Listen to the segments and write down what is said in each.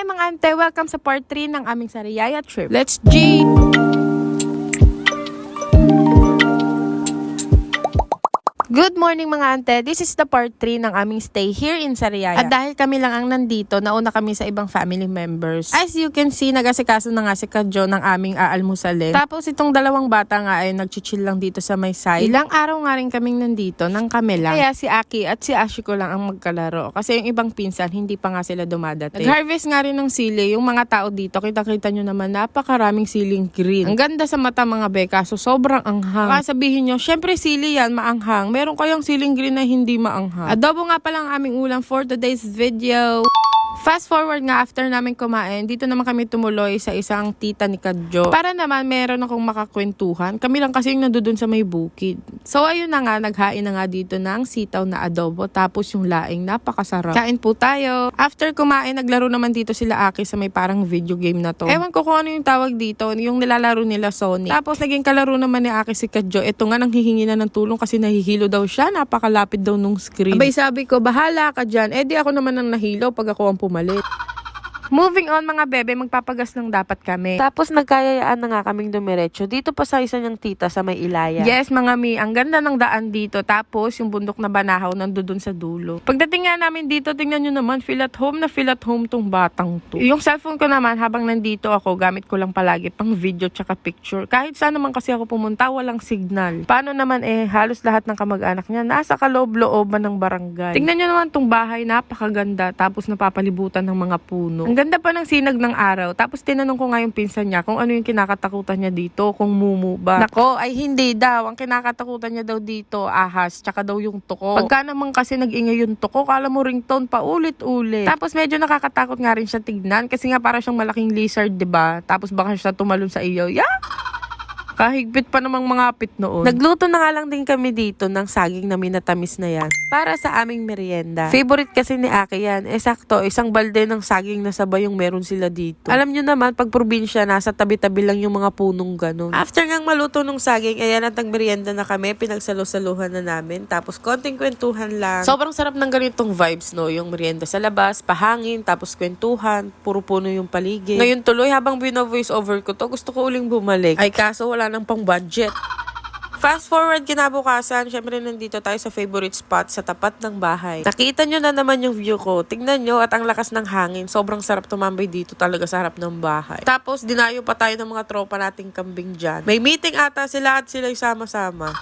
Mga ante, welcome sa part 3 ng aming Sariaya trip. Let's G! Good morning mga ante. This is the part 3 ng aming stay here in Sariaya. At dahil kami lang ang nandito, nauna kami sa ibang family members. As you can see, nagasikaso na nga si Kadjo ng aming aalmusalin. Tapos itong dalawang bata nga ay nagchichill lang dito sa may side. Ilang araw nga rin kaming nandito ng kami lang. Kaya si Aki at si Ashiko lang ang magkalaro. Kasi yung ibang pinsan, hindi pa nga sila dumadating. Nag-harvest nga rin ng sili. Yung mga tao dito, kita-kita nyo naman, napakaraming siling green. Ang ganda sa mata mga beka, so sobrang anghang. Baka sabihin nyo, syempre sili yan, maanghang. Meron kayang siling green na hindi maanghang. Adobo nga pala ang aming ulam for today's video. Fast forward nga after namin kumain, dito naman kami tumuloy sa isang tita ni Kadjo. Para naman meron akong makakwentuhan. Kami lang kasi yung nandun sa may bukid. So ayun na nga, naghain na nga dito ng sitaw na adobo. Tapos yung laing, napakasarap. Kain po tayo. After kumain, naglaro naman dito sila Aki sa may parang video game na to. Ewan ko kung ano yung tawag dito, yung nilalaro nila Sony. Tapos naging kalaro naman ni Aki si Kadjo. Ito nga nang hihingi na ng tulong kasi nahihilo daw siya. Napakalapit daw nung screen. Abay sabi ko, bahala ka dyan. Eh di ako naman ang nahilo pag ako ang pumalit. Moving on mga bebe, magpapagas ng dapat kami. Tapos nagkayayaan na nga kaming dumiretso dito pa sa isa niyang tita sa may ilaya. Yes, mga mi, ang ganda ng daan dito. Tapos, yung bundok na banahaw nandun dun sa dulo. Pagdating nga namin dito, tingnan nyo naman, feel at home na feel at home tong batang to. Yung cellphone ko naman, habang nandito ako, gamit ko lang palagi pang video tsaka picture. Kahit saan naman kasi ako pumunta, walang signal. Paano naman eh, halos lahat ng kamag-anak niya, nasa kaloob-looban ng barangay. Tingnan nyo naman tong bahay, napakaganda. Tapos napapalibutan ng mga puno. Ang ganda pa ng sinag ng araw. Tapos tinanong ko nga yung pinsan niya kung ano yung kinakatakutan niya dito, kung mumu ba. Nako, ay hindi daw. Ang kinakatakutan niya daw dito, ahas, tsaka daw yung tuko. Pagka naman kasi nag-ingay yung tuko, kala mo ringtone pa ulit-ulit. Tapos medyo nakakatakot nga rin siya tignan kasi nga para siyang malaking lizard, 'di ba? Tapos baka siya tumalon sa iyo. Yeah! Kahigpit pa namang mga pit noon. Nagluto na nga lang din kami dito ng saging na minatamis na yan para sa aming merienda. Favorite kasi ni Aki yan. Eh sakto, isang balde ng saging na sabay yung meron sila dito. Alam nyo naman, pag probinsya, nasa tabi-tabi lang yung mga punong ganun. After ngang maluto ng saging, ayan at merienda na kami, pinagsalo-saluhan na namin. Tapos konting kwentuhan lang. Sobrang sarap ng ganitong vibes, no? Yung merienda sa labas, pahangin, tapos kwentuhan, puro puno yung paligid. Ngayon tuloy, habang bino-voice over ko to, gusto ko uling bumalik. Ay kaso wala nang pang budget. Fast forward kinabukasan, syempre nandito tayo sa favorite spot sa tapat ng bahay. Nakita nyo na naman yung view ko. Tingnan nyo at ang lakas ng hangin. Sobrang sarap tumambay dito talaga sa harap ng bahay. Tapos dinayo pa tayo ng mga tropa nating kambing dyan. May meeting ata sila at sila sama-sama.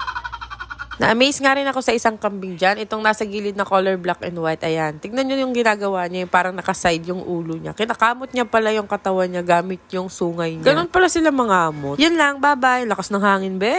Na-amaze nga rin ako sa isang kambing dyan. Itong nasa gilid na color black and white. Ayan. Tignan nyo yung ginagawa niya. Yung parang nakaside yung ulo niya. Kinakamot niya pala yung katawan niya gamit yung sungay niya. Ganon pala sila mga amot. Yun lang. Bye-bye. Lakas ng hangin, be.